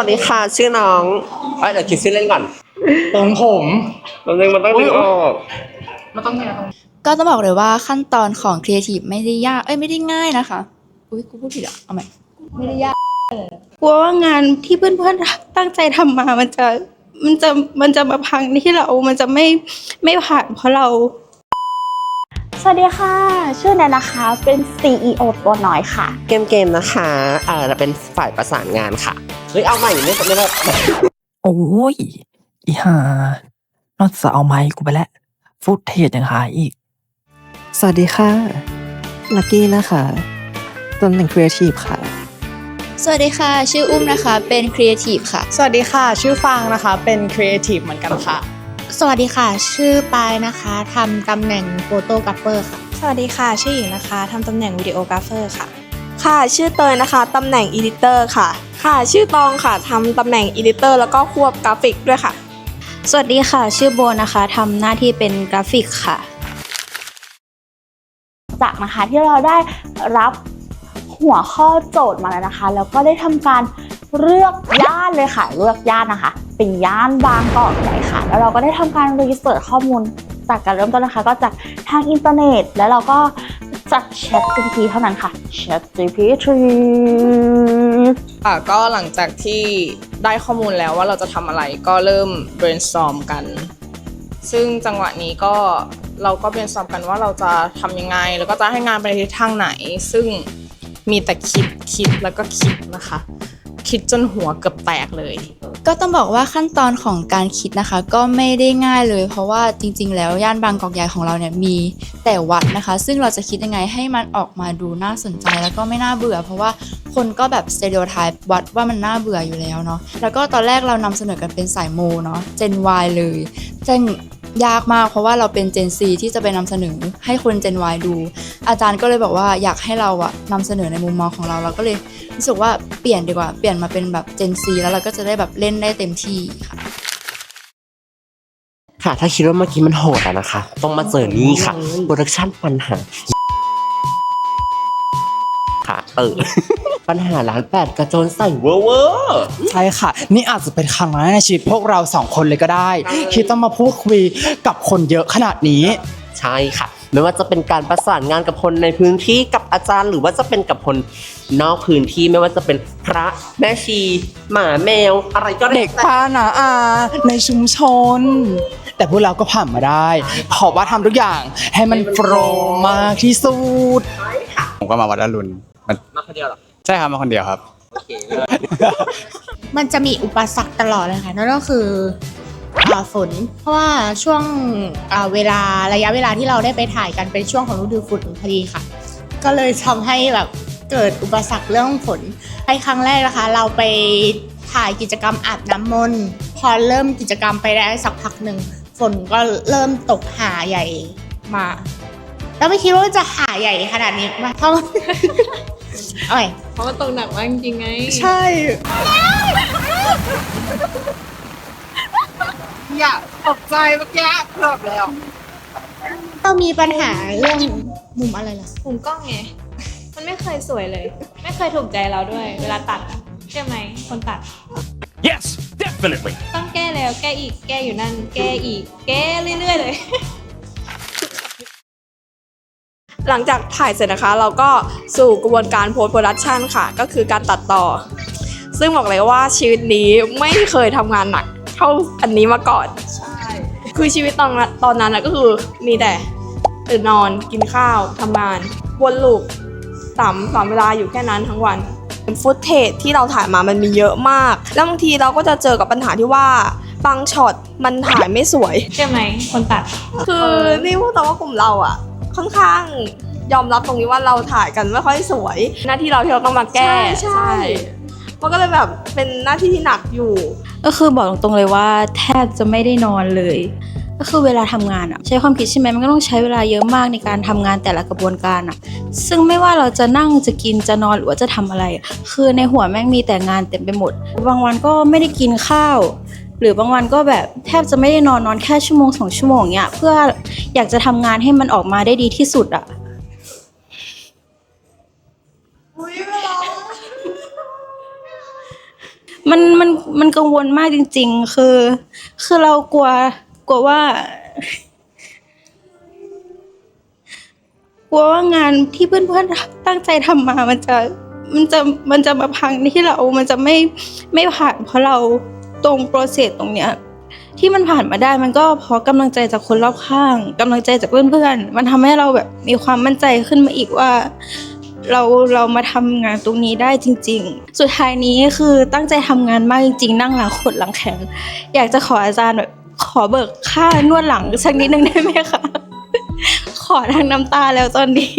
วัสดีค่ะ ชื่อน้องเอ้ยเดี๋ยวคิดชื่อเล่นก่อนตรงผมตอนนึงมันต้องนึกออกมันต้องเนี่ยตรงก็ต้องบอกเลยว่าขั้นตอนของครีเอทีฟไม่ได้ยาก เอ้ยไม่ได้ง่ายนะคะ อุ้ยกูพูดผิดอะ เอาใหม่ ไม่ได้ยากกลัวว่างานที่เพื่อนๆตั้งใจทำมา มันจะ มันจะ มันจะมาพังที่เรา มันจะไม่ ไม่ผ่านเพราะเรา สวัสดีค่ะ ชื่อแนนนะคะ เป็น CEO ตัวน้อยค่ะ เกมเกมนะคะเออเราเป็นฝ่ายประสานงานค่ะ เฮ้ย เอาใหม่ไม่ไม่ไม่โอ้ย อีห่านอกจากเอาไม้กูไปแล้วฟุตเทจยังหายอีก สวัสดีค่ะ ลักกี้นะคะตำแหน่งครีเอทีฟค่ะ สวัสดีค่ะ ชื่ออุ้มนะคะ เป็นครีเอทีฟค่ะ สวัสดีค่ะ ชื่อฟางนะคะ เป็นครีเอทีฟเหมือนกันค่ะ สวัสดีค่ะ ชื่อปายนะคะทำตำแหน่งโฟโต้กราฟเฟอร์ค่ะ สวัสดีค่ะ ชื่อหญิงนะคะทำตำแหน่งวิดีโอกราฟเฟอร์ค่ะ ค่ะ ชื่อเตยนะคะตำแหน่งอีดิเตอร์ค่ะ ค่ะ ชื่อตองค่ะทำตำแหน่งอีดิเตอร์แล้วก็ควบกราฟิกด้วยค่ะ สวัสดีค่ะ ชื่อโบนะคะทำหน้าที่เป็นกราฟิกค่ะ จากนะคะที่เราได้รับหัวข้อโจทย์มาแล้วนะคะ แล้วก็ได้ทำการเลือกย่านเลยค่ะ เลือกย่านนะคะ เป็นย่านบางกอกใหญ่ค่ะ แล้วเราก็ได้ทำการรีเสิร์ชข้อมูลจากการเริ่มต้นนะคะ ก็จากทางอินเทอร์เน็ต แล้วเราก็จาก Chat GPT เท่านั้นค่ะ Chat GPT อะก็หลังจากที่ได้ข้อมูลแล้วว่าเราจะทำอะไรก็เริ่ม brainstorm กัน ซึ่งจังหวะนี้ก็เราก็ brainstorm กันว่าเราจะทำยังไง แล้วก็จะให้งานไปในทิศทางไหน ซึ่งมีแต่คิดคิดแล้วก็คิดนะคะ คิดจนหัวเกือบแตกเลย ก็ต้องบอกว่าขั้นตอนของการคิดนะคะ ก็ไม่ได้ง่ายเลย เพราะว่าจริง ๆ แล้วย่านบางกอกใหญ่ของเราเนี่ยมีแต่วัดนะคะ ซึ่งเราจะคิดยังไงให้มันออกมาดูน่าสนใจแล้วก็ไม่น่าเบื่อ เพราะว่าคนก็แบบสเต r e o t y p e วัดว่ามันน่าเบื่ออยู่แล้วเนาะแล้วก็ตอนแรกเรานำเสนอกันเป็นสายโมเนาะเจน Y เลยซึ่ง ยากมากเพราะว่าเราเป็น Gen C ที่จะไปนำเสนอให้คน Gen Y ดู อาจารย์ก็เลยบอกว่าอยากให้เราอะนำเสนอในมุมมองของเราเราก็เลยรู้สึกว่าเปลี่ยนดีกว่าเปลี่ยนมาเป็นแบบ Gen C แล้วเราก็จะได้แบบเล่นได้เต็มที่ค่ะค่ะ ถ้าคิดว่าเมื่อกี้มันโหดอะนะคะ ต้องมาเจอนี่ค่ะโปรดักชั่นปัญหาค่ะเออ ปัญหาร้านแปดกระโจนใส่เวอร์เวอร์ใช่ค่ะ นี่อาจจะเป็นครั้งแรกในชีวิตพวกเราสองคนเลยก็ได้ ที่ต้องมาพูดคุยกับคนเยอะขนาดนี้ ใช่ค่ะ ไม่ว่าจะเป็นการประสานงานกับคนในพื้นที่กับอาจารย์ หรือว่าจะเป็นกับคนนอกพื้นที่ไม่ว่าจะเป็นพระแม่ชี หมาแมว อะไรก็ได้เด็กป้านาอาในชุมชน แต่พวกเราก็ผ่านมาได้เพราะว่าทำทุกอย่างให้มันโปรมากที่สุด ผมก็มาวัดอรุณมัน มาคนเดียวเหรอใช่ครับมาคนเดียวครับ โอเคมันจะมีอุปสรรคตลอดเลยค่ะนั่นก็คืออ่าฝน เพราะว่าช่วงอ่าเวลาระยะเวลาที่เราได้ไปถ่ายกันเป็นช่วงของฤดูฝนพอดีค่ะ ก็เลยทำให้แบบเกิดอุปสรรคเรื่องฝนในครั้งแรกนะคะ เราไปถ่ายกิจกรรมอาบน้ำมนต์พอเริ่มกิจกรรมไปได้สักพักหนึ่งฝนก็เริ่มตกหาใหญ่มา แล้วไม่คิดว่าจะหาใหญ่ขนาดนี้มาเท่า เอ้ยเพราะมันตกหนักมากจริงไงใช่ อย่าตกใจเมื่อกี้เกือบแล้วเรามีปัญหาเรื่องมุมอะไรล่ะมุมกล้องไง มันไม่เคยสวยเลย ไม่เคยถูกใจเราด้วย เวลาตัดอะใช่ไหมคนตัด Yes, definitely. ต้องแก้แล้วแก้อีกแก้อยู่นั่น แก้อีก แก้เรื่อยๆเลย หลังจากถ่ายเสร็จนะคะ เราก็สู่กระบวนการโพสต์โปรดักชันค่ะ ก็คือการตัดต่อ ซึ่งบอกเลยว่าชีวิตนี้ไม่เคยทำงานหนักเท่าอันนี้มาก่อน ใช่ คือชีวิตตอนนั้นตอนนั้นนะก็คือมีแต่ตื่นนอนกินข้าวทำงานวนลูปสามสามเวลาอยู่แค่นั้นทั้งวันฟุตเทจที่เราถ่ายมามันมีเยอะมาก แล้วบางทีเราก็จะเจอกับปัญหาที่ว่าบางช็อตมันถ่ายไม่สวย ใช่ไหมคนตัด คือนี่พูดตรงว่ากลุ่มเราอะ ค่อนข้างยอมรับตรงนี้ว่าเราถ่ายกันไม่ค่อยสวย หน้าที่เราที่เราต้องมาแก้ใช่ใช่มันก็เลยแบบเป็นหน้าที่ที่หนักอยู่ ก็คือบอกตรงๆเลยว่า แทบจะไม่ได้นอนเลย ก็คือเวลาทำงานอะใช้ความคิดใช่ไหมมันก็ต้องใช้เวลาเยอะมากในการทำงานแต่ละกระบวนการอะซึ่งไม่ว่าเราจะนั่งจะกินจะนอนหรือว่าจะทำอะไรอะคือในหัวแม่งมีแต่งานเต็มไปหมด บางวันก็ไม่ได้กินข้าว หรือบางวันก็แบบแทบจะไม่ได้นอนนอนแค่ชั่วโมงสองชั่วโมงเนี้ยเพื่ออยากจะทำงานให้มันออกมาได้ดีที่สุดอะมมันมันมันกังวลมากจริง ๆ คือ คือเรากลัวกลัวว่า กลัวว่างานที่เพื่อนๆตั้งใจทำมา มันจะมันจะมันจะมาพังที่เรา มันจะไม่ไม่ผ่านเพราะเรา ตรงโปรเซสตรงเนี้ยที่มันผ่านมาได้มันก็เพราะกำลังใจจากคนรอบข้างกำลังใจจากเพื่อนๆมันทำให้เราแบบมีความมั่นใจขึ้นมาอีกว่า เราเรามาทำงานตรงนี้ได้จริง ๆ สุดท้ายนี้คือตั้งใจทำงานมากจริง ๆ นั่งหลังขดหลังแข็ง อยากจะขออาจารย์แบบขอเบิกค่านวดหลังสักนิดนึงได้ไหมคะขอทางน้ำตาแล้วตอนนี้